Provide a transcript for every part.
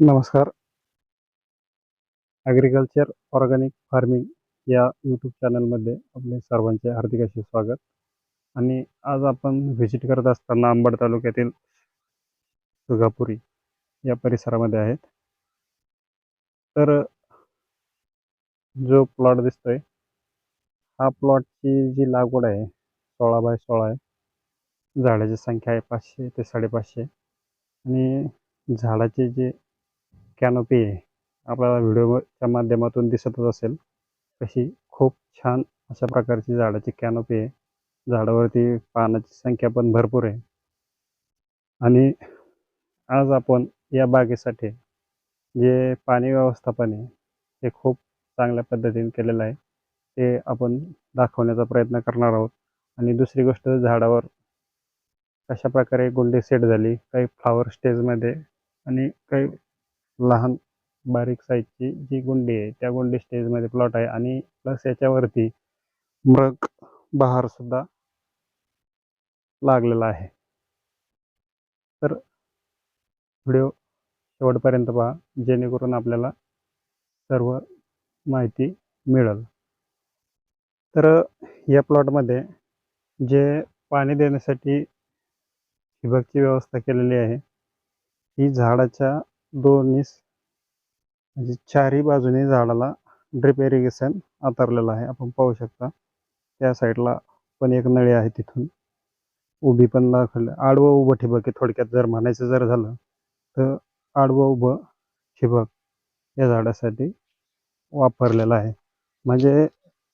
नमस्कार. Agriculture organic farming या YouTube चॅनलमध्ये आपले सर्वांचे हार्दिक असे स्वागत. आणि आज आपण व्हिजिट करत असताना अंबड तालुक्यातील सुगापुरी या परिसरामध्ये आहेत. तर जो प्लॉट दिसतोय हा प्लॉटची जी लागवड आहे सोळा बाय सोळा आहे. झाडाची संख्या आहे पाचशे ते साडेपाचशे. आणि झाडाचे जे कॅनोपी आहे आपल्याला व्हिडिओच्या माध्यमातून दिसतच असेल तशी खूप छान अशा प्रकारची झाडाची कॅनोपी आहे. झाडावरती पानाची संख्या पण भरपूर आहे. आणि आज आपण या बागेसाठी जे पाणी व्यवस्थापन आहे ते खूप चांगल्या पद्धतीने केलेलं आहे. ते आपण दाखवण्याचा प्रयत्न करणार आहोत. आणि दुसरी गोष्ट झाडावर कशा प्रकारे गुंडी सेट झाली काही फ्लावर स्टेजमध्ये आणि काही लहान बारीक साईजची जी गुंडी आहे त्या गुंडी स्टेजमध्ये प्लॉट आहे आणि प्लस याच्यावरती मृग बहार सुद्धा लागलेला आहे. तर व्हिडिओ शेवटपर्यंत पहा जेणेकरून आपल्याला सर्व माहिती मिळेल. तर या प्लॉटमध्ये जे पाणी देण्यासाठी ठिबकची व्यवस्था केलेली आहे ही झाडाच्या दोन्ही म्हणजे चारही बाजूने झाडाला ड्रिप इरिगेशन आतरलेलं आहे. आपण पाहू शकता त्या साईडला पण एक नळी आहे तिथून. उभी पण दाखवली. आडवं उभं ठिबक आहे थोडक्यात. जर म्हणायचं जर झालं तर आडवं उभं ठिबक या झाडासाठी वापरलेलं आहे. म्हणजे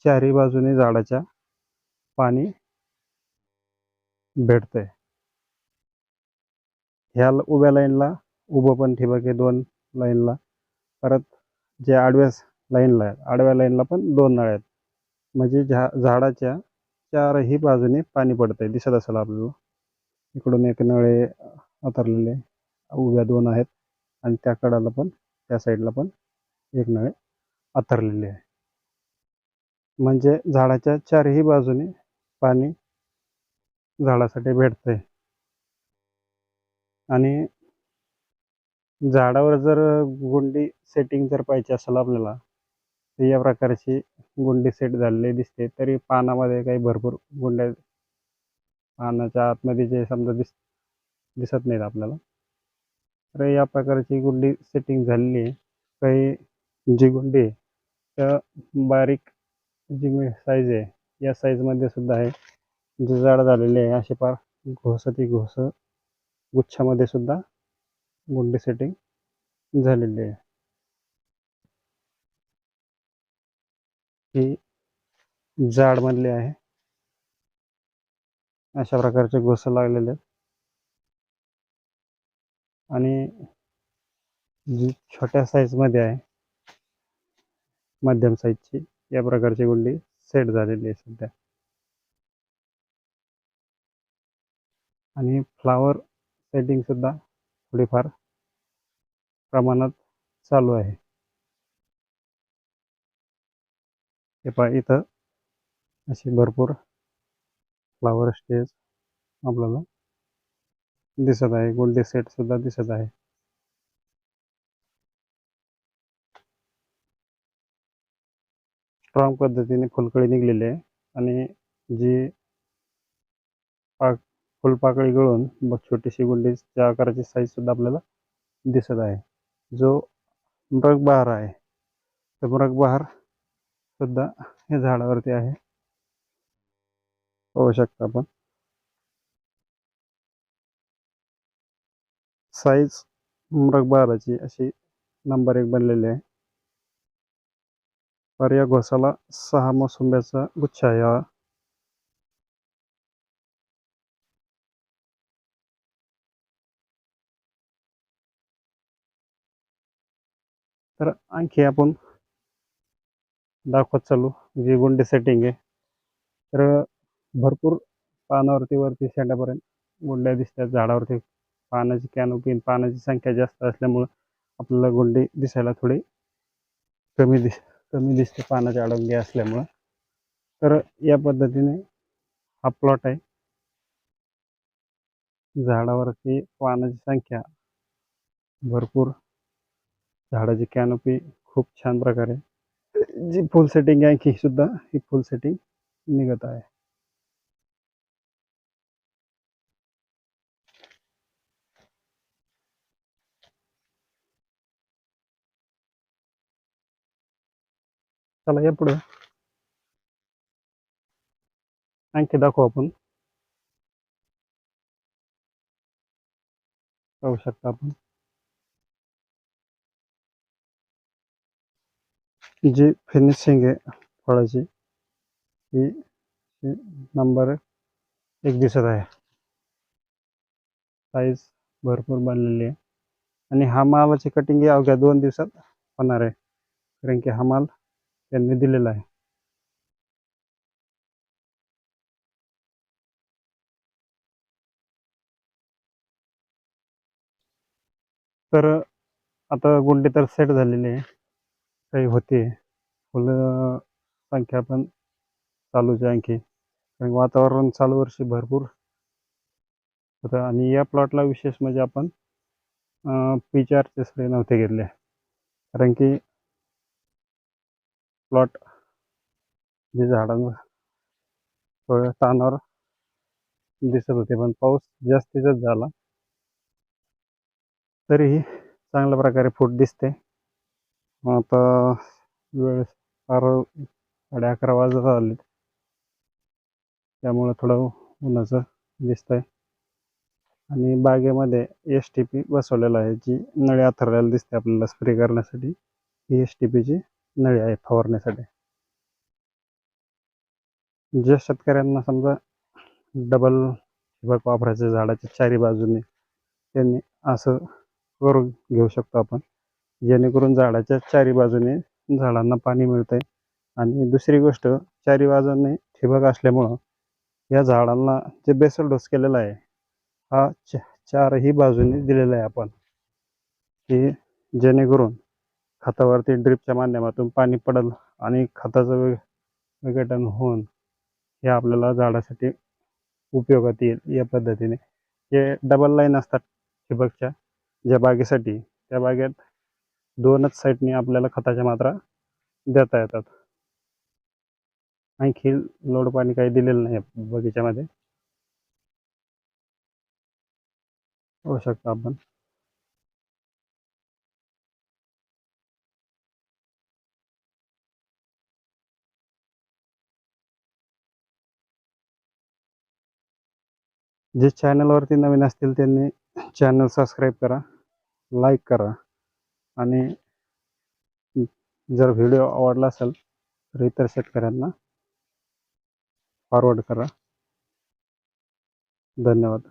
चारही बाजूने झाडाच्या पाणी भेटतंय. ह्या उभ्या लाईनला उभं पण ठिबक आहे दोन लाईनला. परत जे आडव्या लाईनला आहेत आडव्या लाईनला पण दोन नळ्या आहेत. म्हणजे झा झाडाच्या चारही बाजूने पाणी पडतंय दिसत असेल आपल्याला. इकडून एक नळे अतरलेले उभ्या दोन आहेत. आणि त्या कडाला पण त्या साईडला पण एक नळे अतरलेले आहे. म्हणजे झाडाच्या चारही बाजूने पाणी झाडासाठी भेटतंय. आणि झाडावर जर गुंडी सेटिंग जर पाहिजे असेल आपल्याला तर या प्रकारची गुंडी सेट झालेली दिसते. तरी पानामध्ये काही भरपूर गुंड्या पानाच्या आतमध्ये जे समजा दिस दिसत नाहीत आपल्याला. तर या प्रकारची गुंडी सेटिंग झालेली आहे. काही जी गुंडी आहे तर बारीक जी साईज आहे या साईजमध्ये सुद्धा आहे. जे झाड झालेले आहे असे फार घोसती घोस गुच्छामध्ये सुद्धा गुंडी सेटिंग झालेली आहे. ही जाडमधली आहे. अशा प्रकारचे घोस लागलेले आहेत. आणि जी छोट्या साईजमध्ये आहे मध्यम साईजची या प्रकारची गुंडी सेट झालेली आहे सध्या. आणि फ्लावर सेटिंग सुद्धा थोडीफार प्रमाणात चालू आहे. हे पहा इथं अशी भरपूर फ्लावर स्टेज आपल्याला दिसत आहे. गोल्डी सेट सुद्धा दिसत आहे. स्ट्रॉंग पद्धतीने फुलकळी निघलेली आहे आणि जी पाक फुलपाकळी गळून मग छोटीशी गुंडीच्या आकाराची साईज सुद्धा आपल्याला दिसत आहे. जो मृगबहार आहे तर मृगबहार सुद्धा या झाडावरती आहे. पाहू शकता आपण. साईज मृगबहाराची अशी नंबर एक बनलेली आहे. पर या घोसाला सहा मोसंब्याचा गुच्छ आहे तर आणखी आपण दाखवत चालू जी गुंडी सेटिंग आहे. तर भरपूर पानावरती वरती शेंड्यापर्यंत गुंड्या दिसतात झाडावरती पानाची कॅनोपी पानाची संख्या जास्त असल्यामुळं आपल्याला गुंडी दिसायला थोडी कमी दिस कमी दिसते पानाच्या अडंगी असल्यामुळं. तर या पद्धतीने हा प्लॉट आहे. झाडावरती पानाची संख्या भरपूर झाडाची कॅनोपी खूप छान प्रकारे जी फुल सेटिंग आहे की सुद्धा ही फुल सेटिंग निघत आहे. चला या पुढे. आणखी दाखवू जी फिनिशिंग आहे फळाची ही नंबर एक दिसत आहे. साईज भरपूर बनलेली आहे. आणि हा मालाची कटिंग अवघ्या दोन दिवसात होणार आहे. कारण की हा माल त्यांनी दिलेला आहे. तर आता गुंडी तर सेट झालेली आहे. काही होते. फुलं संख्या पण चालूच आहे आणखी. कारण वातावरण चालू वर्षी भरपूर. होतं आणि या प्लॉटला विशेष म्हणजे आपण पी चारचे स्प्रे नव्हते घेतले. कारण की प्लॉट जे झाडांवर तानावर दिसत होते. पण पाऊस जास्तीतच झाला. तरीही चांगल्या प्रकारे फूट दिसते. आता वेळ फार साडे अकरा वाजत आले. त्यामुळं थोडं उन्हाचं दिसतंय आणि बागेमध्ये एस टी पी बसवलेला आहे जी नळी आथरलेला दिसते आपल्याला स्प्रे करण्यासाठी. ही एस टी पीची नळी आहे फवारण्यासाठी. ज्या शेतकऱ्यांना समजा डबल ठिबक वापरायचं झाडाच्या चारी बाजूने त्यांनी असं करून घेऊ शकतो आपण. जेणेकरून झाडाच्या चारी बाजूने झाडांना पाणी मिळतंय. आणि दुसरी गोष्ट चारी बाजूने ठिबक असल्यामुळं या झाडांना जे बेसल डोस केलेला आहे हा च चारही बाजूने दिलेला आहे आपण. की जेणेकरून खतावरती ड्रिपच्या माध्यमातून पाणी पडल आणि खताचं वेग विघटन होऊन हे आपल्याला झाडासाठी उपयोगात येईल या पद्धतीने. हे डबल लाईन असतात ठिबकच्या. ज्या बागेसाठी त्या बागेत दोनच साईडने आपल्याला खताच्या मात्रा देता येतात. आणखी लोड पाणी काही दिलेलं नाही बगीच्यामध्ये. होऊ शकतो आपण. जे चॅनलवरती नवीन असतील त्यांनी चॅनल सबस्क्राईब करा लाईक करा. आणि जर व्हिडिओ आवडला असेल तर इतर शेतकऱ्यांना फॉरवर्ड करा. धन्यवाद.